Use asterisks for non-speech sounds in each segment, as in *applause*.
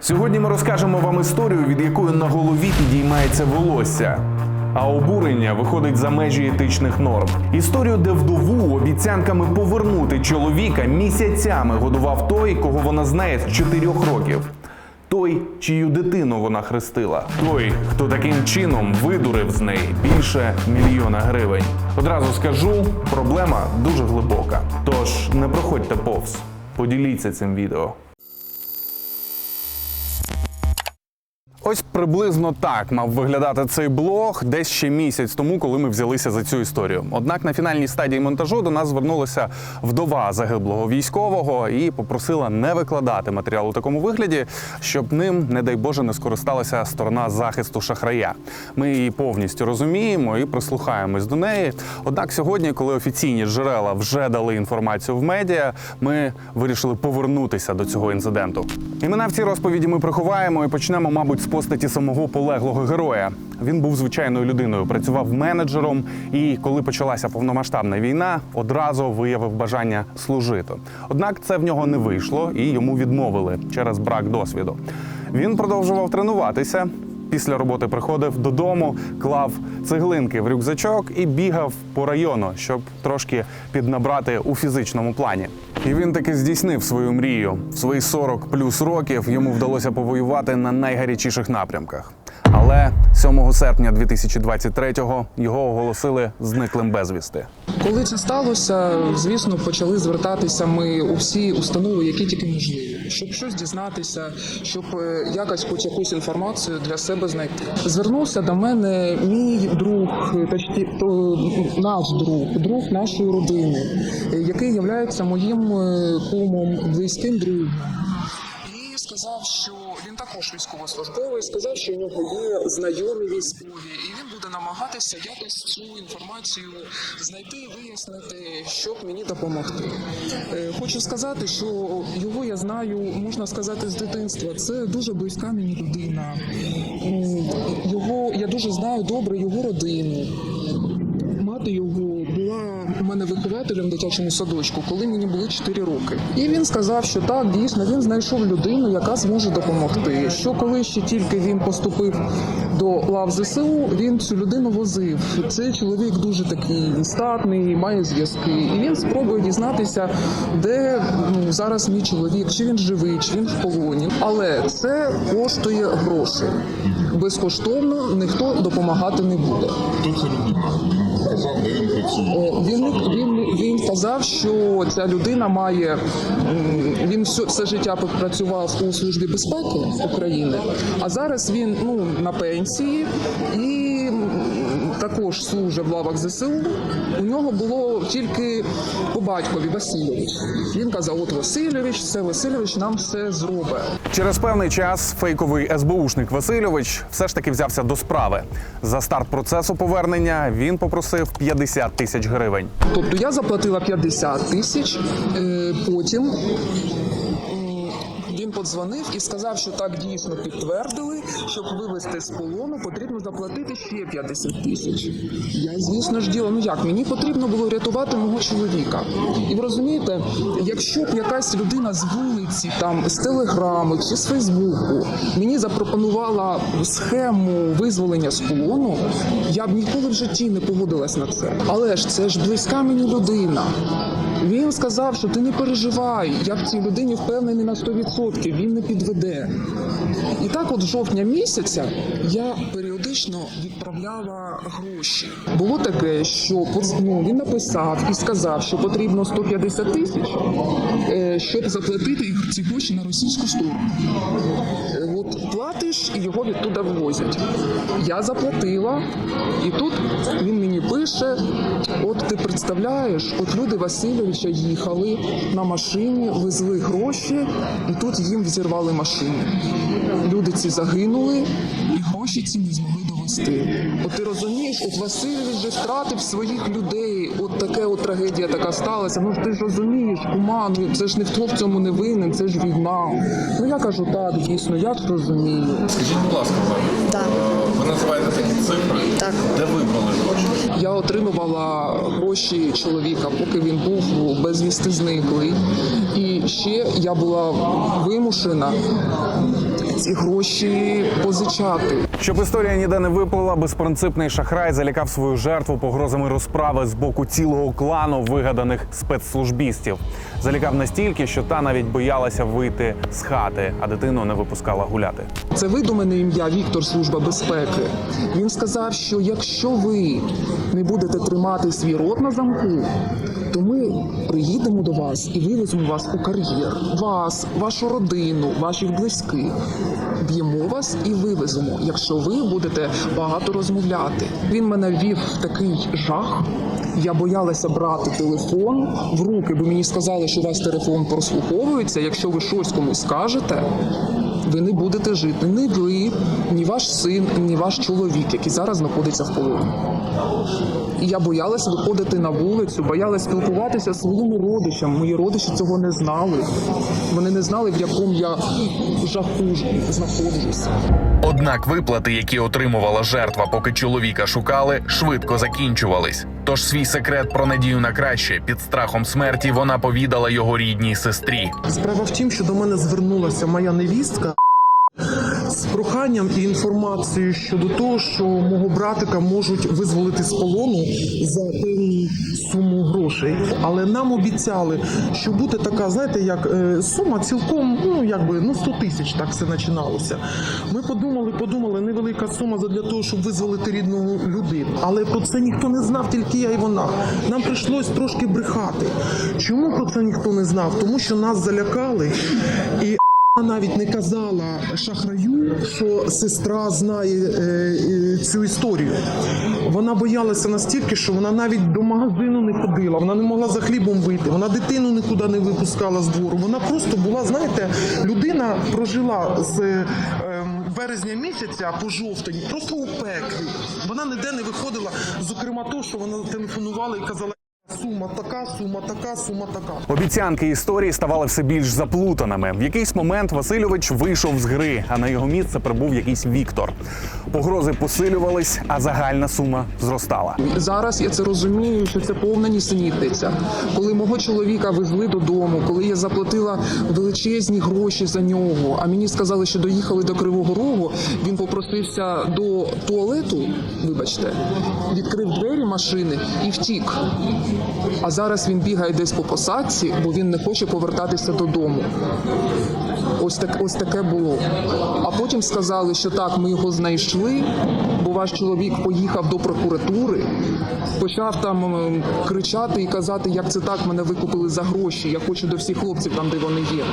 Сьогодні ми розкажемо вам історію, від якої на голові підіймається волосся. А обурення виходить за межі етичних норм. Історію, де вдову обіцянками повернути чоловіка місяцями годував той, кого вона знає з чотирьох років. Той, чию дитину вона хрестила, той, хто таким чином видурив з неї більше мільйона гривень. Одразу скажу, проблема дуже глибока. Тож не проходьте повз, поділіться цим відео. Ось приблизно так мав виглядати цей блог десь ще місяць тому, коли ми взялися за цю історію. Однак на фінальній стадії монтажу до нас звернулася вдова загиблого військового і попросила не викладати матеріал у такому вигляді, щоб ним, не дай Боже, не скористалася сторона захисту шахрая. Ми її повністю розуміємо і прислухаємось до неї. Однак сьогодні, коли офіційні джерела вже дали інформацію в медіа, ми вирішили повернутися до цього інциденту. Імена в цій розповіді ми приховаємо і почнемо, мабуть, з постаті самого полеглого героя. Він був звичайною людиною, працював менеджером, і коли почалася повномасштабна війна, одразу виявив бажання служити. Однак це в нього не вийшло, і йому відмовили через брак досвіду. Він продовжував тренуватися. Після роботи приходив додому, клав цеглинки в рюкзачок і бігав по району, щоб трошки піднабрати у фізичному плані. І він таки здійснив свою мрію. В свої 40 плюс років йому вдалося повоювати на найгарячіших напрямках. Але 7 серпня 2023-го його оголосили зниклим безвісти. Коли це сталося, звісно, почали звертатися ми у всі установи, які тільки можливі, щоб щось дізнатися, щоб е, якось хоч якусь інформацію для себе знайти. Звернувся до мене мій друг, е, то, наш друг, друг нашої родини, е, який є моїм е, кумом, близьким другом. Сказав, що він також військовослужбовий, сказав, що у нього є знайомі військові, і він буде намагатися якось цю інформацію знайти, вияснити, щоб мені допомогти. Е, Хочу сказати, що його я знаю, можна сказати, з дитинства. Це дуже близька мені людина. Його я дуже знаю добре його родину. Мати його мене вихователем в дитячому садочку, коли мені було 4 роки. І він сказав, що так, дійсно, він знайшов людину, яка зможе допомогти. Що коли ще тільки він поступив до лав ЗСУ, він цю людину возив. Цей чоловік дуже такий статний, має зв'язки. І він спробує дізнатися, де ну, зараз мій чоловік, чи він живий, чи він в полоні. Але це коштує грошей. Безкоштовно ніхто допомагати не буде. Хто це людина? Казав, де він працює. Е, Він, він, він казав, що ця людина має він все, все життя працював у службі безпеки України, а зараз він ну на пенсії і також служить в лавах ЗСУ. У нього було тільки по батькові Васильович. Він казав: от Васильович, це Васильович нам все зробить. Через певний час фейковий СБУшник Васильович все ж таки взявся до справи. За старт процесу повернення він попросив 50 тисяч гривень. Тобто я заплатила 50 тисяч, е, потім подзвонив і сказав, що так дійсно підтвердили, щоб вивезти з полону, потрібно заплатити ще 50 тисяч. Я, звісно ж, діла, ну як, мені потрібно було рятувати мого чоловіка. І ви розумієте, якщо б якась людина з вулиці, там, з телеграми чи з Фейсбуку мені запропонувала схему визволення з полону, я б ніколи в житті не погодилась на це. Але ж це ж близька мені людина. Він сказав, що ти не переживай, я в цій людині впевнений на 100%, він не підведе. І так, от жовтня місяця я періодично відправляла гроші. Було таке, що ну, він написав і сказав, що потрібно 150 тисяч, е, щоб заплатити ці гроші на російську сторону. Платиш і його відтуда вивозять. Я заплатила, і тут він мені пише: от ти представляєш, от люди Васильовича їхали на машині, везли гроші, і тут їм взірвали машину. Люди ці загинули, і гроші ці не змогли довести. От ти розумієш, от Васильович же втратив своїх людей. От таке от трагедія така сталася. Ну ти ж розумієш, кума, ну це ж ніхто в цьому не винен, це ж війна. Ну я кажу, так, дійсно, я ж розумію. Скажіть, будь ласка, пані, Так. е, ви називаєте такі цифри? Так. Де ви брали гроші? Я отримувала гроші чоловіка, поки він був безвісти зниклий. І ще я була вимушена ці гроші позичати. Щоб історія ніде не виплила, безпринципний шахрай залякав свою жертву погрозами розправи з боку цілого клану вигаданих спецслужбістів. Залякав настільки, що та навіть боялася вийти з хати, а дитину не випускала гуляти. Це видумене ім'я Віктор Служба безпеки. Він сказав, що якщо ви не будете тримати свій рот на замку, то ми приїдемо до вас і вивеземо вас у кар'єр. Вас, вашу родину, ваших близьких. Б'ємо вас і вивеземо, якщо ви будете багато розмовляти. Він мене ввів в такий жах. Я боялася брати телефон в руки, бо мені сказали, що у вас телефон прослуховується. Якщо ви щось комусь скажете, ви не будете жити. Ні ви, ні ваш син, ні ваш чоловік, який зараз знаходиться в полоні. І я боялась виходити на вулицю, боялась спілкуватися зі своїми родичами. Мої родичі цього не знали. Вони не знали, в якому я жаху знаходжуся. Однак виплати, які отримувала жертва, поки чоловіка шукали, швидко закінчувались. Тож свій секрет про надію на краще під страхом смерті вона повідала його рідній сестрі. Справа в тім, що до мене звернулася моя невістка з проханням і інформацією щодо того, що мого братика можуть визволити з полону за певну суму грошей. Але нам обіцяли, що буде така, знаєте, як е, сума цілком, ну якби ну 100 тисяч так все починалося. Ми подумали, подумали, невелика сума для того, щоб визволити рідну людину. Але про це ніхто не знав, тільки я і вона. Нам прийшлось трошки брехати. Чому про це ніхто не знав? Тому що нас залякали і. Вона навіть не казала шахраю, що сестра знає е, е, цю історію. Вона боялася настільки, що вона навіть до магазину не ходила, вона не могла за хлібом вийти, вона дитину нікуди не випускала з двору. Вона просто була, знаєте, людина прожила з е, ем, березня місяця по жовтень, просто у пеклі. Вона ніде не виходила. Зокрема, то, що вона телефонувала і казала. Сума така, сума така, сума така. Обіцянки історії ставали все більш заплутаними. В якийсь момент Васильович вийшов з гри, а на його місце прибув якийсь Віктор. Погрози посилювались, а загальна сума зростала. Зараз я це розумію, що це повна нісенітниця. Коли мого чоловіка везли додому, коли я заплатила величезні гроші за нього, а мені сказали, що доїхали до Кривого Рогу, він попросився до туалету, вибачте, відкрив двері машини і втік. А зараз він бігає десь по посадці, бо він не хоче повертатися додому. Ось так, ось таке було. А потім сказали, що так, ми його знайшли, бо ваш чоловік поїхав до прокуратури, почав там кричати і казати, як це так, мене викупили за гроші. Я хочу до всіх хлопців там, де вони є.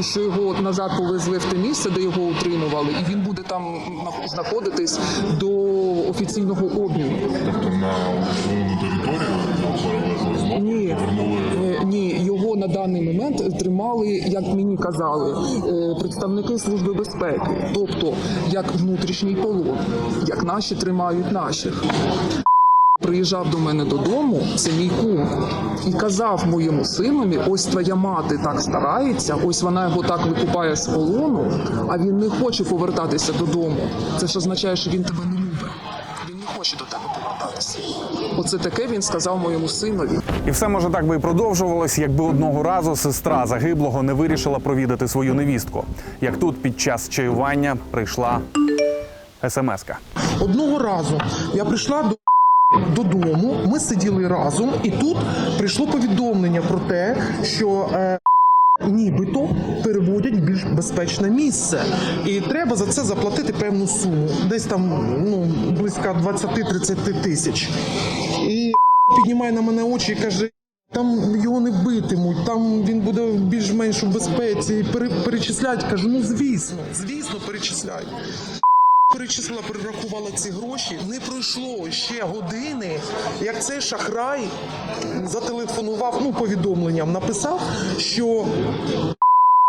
І що його от назад повезли в те місце, де його утримували, і він буде там знаходитись до офіційного обміну. Тобто на ні, його на даний момент тримали, як мені казали, е, представники служби безпеки, тобто як внутрішній полон, як наші тримають наших. Приїжджав до мене додому, це мій кум, і казав моєму синові: ось твоя мати так старається, ось вона його так викупає з полону, а він не хоче повертатися додому. Це ж означає, що він тебе не любить. Він не хоче до тебе повертатися. Оце таке він сказав моєму синові. І все може так би і продовжувалось, якби одного разу сестра загиблого не вирішила провідати свою невістку. Як тут під час чаювання прийшла смс-ка. Одного разу я прийшла до *laughs* додому, ми сиділи разом, і тут прийшло повідомлення про те, що. Е, Нібито переводять в більш безпечне місце, і треба за це заплатити певну суму, десь там ну близько 20-30 тисяч. І піднімає на мене очі і каже: там його не битимуть, там він буде більш-менш у безпеці. Перечислять. Кажу, ну звісно, звісно, Перечислила, перерахувала ці гроші. Не пройшло ще години, як цей шахрай зателефонував, ну повідомленням написав, що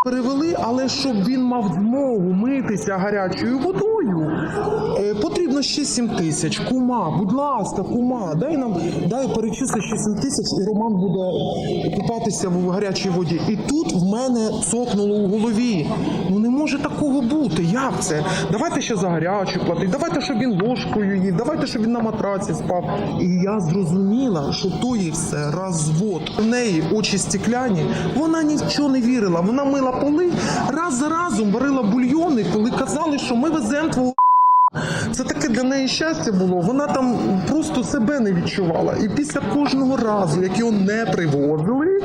перевели, але щоб він мав змогу митися гарячою водою, е, потрібно ще 7 тисяч. Кума, будь ласка, кума, дай нам дай перечисли ще 7 тисяч, і Роман буде купатися в гарячій воді. І тут в мене цокнуло у голові. Ну не може такого бути. Як це? Давайте ще за гарячу платити, давайте, щоб він ложкою їв, давайте, щоб він на матраці спав. І я зрозуміла, що то є все розвод. У неї очі стекляні, вона ні в чого не вірила. Вона мила поли, раз за разом варила бульйони, коли казали, що ми веземо твого. *laughs* Це таке для неї щастя було. Вона там просто себе не відчувала. І після кожного разу, як його не привозили,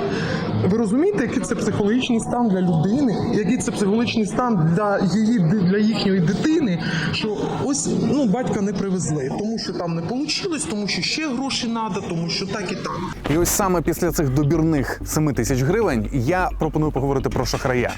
ви розумієте, який це психологічний стан для людини, який це психологічний стан для її для їхньої дитини, що ось ну батька не привезли, тому що там не вийшло, тому що ще гроші треба, тому що так і так. І ось саме після цих добірних 7 тисяч гривень я пропоную поговорити про шахрая.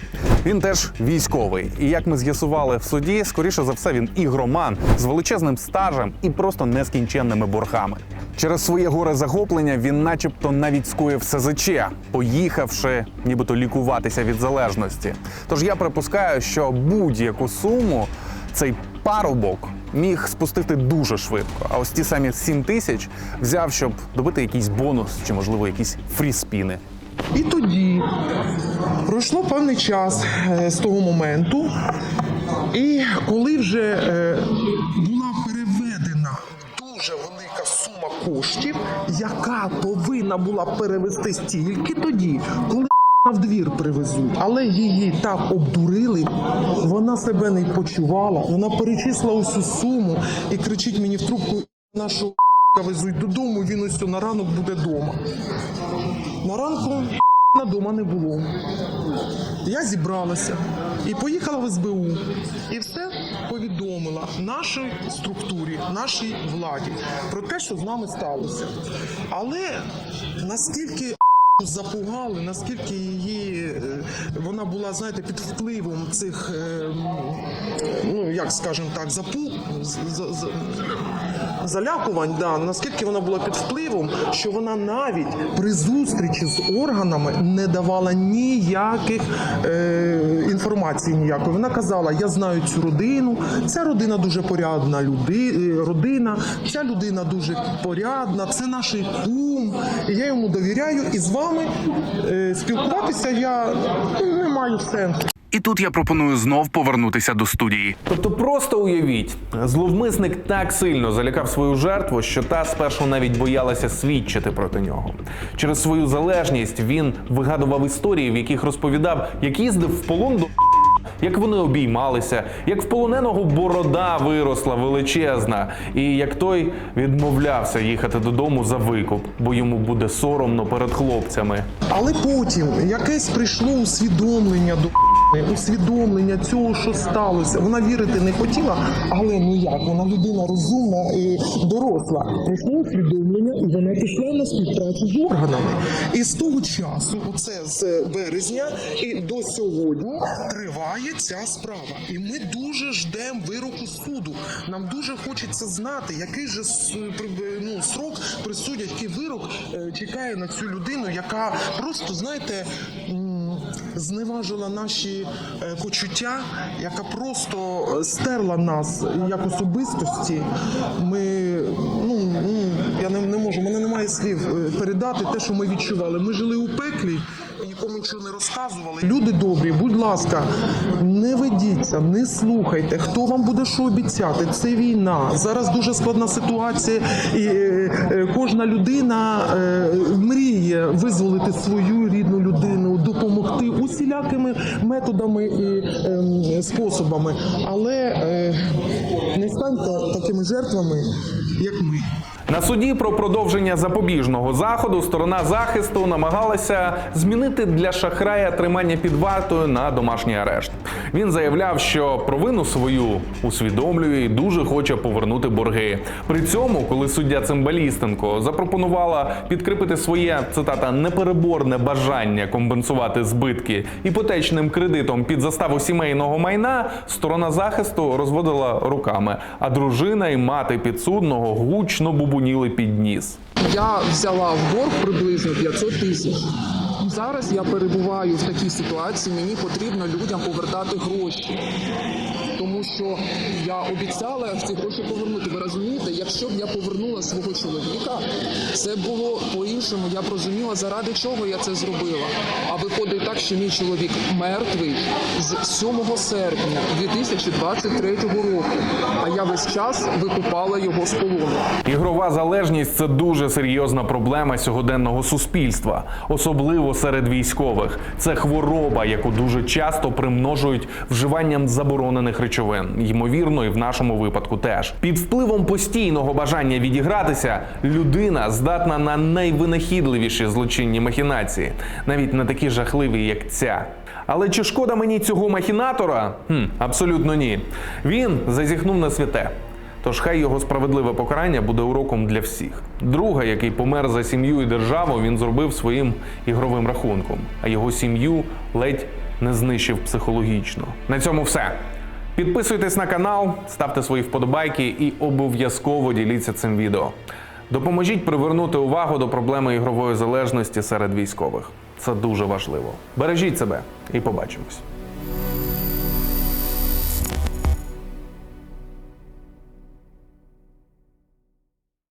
Він теж військовий. І як ми з'ясували в суді, скоріше за все, він ігроман з величезним стажем і просто нескінченними боргами. Через своє горе захоплення він, начебто, навіть скоїв СЗЧ, поїхавши, нібито лікуватися від залежності. Тож я припускаю, що будь-яку суму цей парубок міг спустити дуже швидко. А ось ті самі 7 тисяч взяв, щоб добити якийсь бонус чи, можливо, якісь фріспіни. І тоді пройшло певний час е, з того моменту, і коли вже коштів, яка повинна була перевести стільки тоді, коли в двір привезуть, але її так обдурили, вона себе не почувала. Вона перечислила усю суму і кричить мені в трубку: нашого везуть додому. Він ось на ранок буде вдома. На ранку дома не було. Я зібралася і поїхала в СБУ. І все повідомила нашій структурі, нашій владі про те, що з нами сталося. Але наскільки запугали, наскільки її е, вона була, знаєте, під впливом цих, е, ну як скажемо так, запу, залякувань, да, наскільки вона була під впливом, що вона навіть при зустрічі з органами не давала ніяких е, інформації ніякої. Вона казала: Я знаю цю родину, ця родина дуже порядна люди, е, родина, ця людина дуже порядна, це наш кум, я йому довіряю, і з вами е, спілкуватися я не маю сенсу. І тут я пропоную знов повернутися до студії. Тобто, просто уявіть, зловмисник так сильно залякав свою жертву, що та спершу навіть боялася свідчити проти нього. Через свою залежність він вигадував історії, в яких розповідав, як їздив в полон до *laughs* як вони обіймалися, як в полоненого борода виросла величезна, і як той відмовлявся їхати додому за викуп, бо йому буде соромно перед хлопцями. Але потім якесь прийшло усвідомлення до *laughs* усвідомлення цього, що сталося. Вона вірити не хотіла, але ну як вона людина розумна і доросла. Прийшло усвідомлення, і вона пішла на співпрацю з органами. І з того часу, оце з березня, і до сьогодні триває ця справа. І ми дуже ждемо вироку суду. Нам дуже хочеться знати, який же ну, срок присудять, який вирок е, чекає на цю людину, яка просто, знаєте. Зневажила наші е, почуття, яка просто е, стерла нас як особистості. Ми ну, ну я не, не можу, мене немає слів е, передати те, що ми відчували. Ми жили у пеклі нікому нічого не розказували. Люди добрі, будь ласка, не ведіться, не слухайте, хто вам буде що обіцяти. Це війна. Зараз дуже складна ситуація, і кожна людина мріє визволити свою рідну людину, допомогти усілякими методами і е, способами. Але е, не станьте такими жертвами, як ми. На суді про продовження запобіжного заходу сторона захисту намагалася змінити для шахрая тримання під вартою на домашній арешт. Він заявляв, що провину свою усвідомлює і дуже хоче повернути борги. При цьому, коли суддя Цимбалістенко запропонувала підкріпити своє цитата непереборне бажання компенсувати збитки іпотечним кредитом під заставу сімейного майна, сторона захисту розводила руками, а дружина і мати підсудного гучно бубоніли під ніс. Я взяла в борг приблизно 500 тисяч. Зараз я перебуваю в такій ситуації, мені потрібно людям повертати гроші. Тому що я обіцяла ці гроші повернути. Ви розумієте, якщо б я повернула свого чоловіка, це було по-іншому. Я б розуміла, заради чого я це зробила. А виходить так, що мій чоловік мертвий з 7 серпня 2023 року. А я весь час викупала його з полону. Ігрова залежність це дуже серйозна проблема сьогоденного суспільства, особливо серед військових. Це хвороба, яку дуже часто примножують вживанням заборонених речовин. Ймовірно, і в нашому випадку теж. Під впливом постійного бажання відігратися людина здатна на найвинахідливіші злочинні махінації, навіть не такі жахливі, як ця. Але чи шкода мені цього махінатора? Хм, абсолютно ні. Він зазіхнув на святе. Тож хай його справедливе покарання буде уроком для всіх. Друга, який помер за сім'ю і державу, він зробив своїм ігровим рахунком, а його сім'ю ледь не знищив психологічно. На цьому все. Підписуйтесь на канал, ставте свої вподобайки і обов'язково діліться цим відео. Допоможіть привернути увагу до проблеми ігрової залежності серед військових. Це дуже важливо. Бережіть себе і побачимось.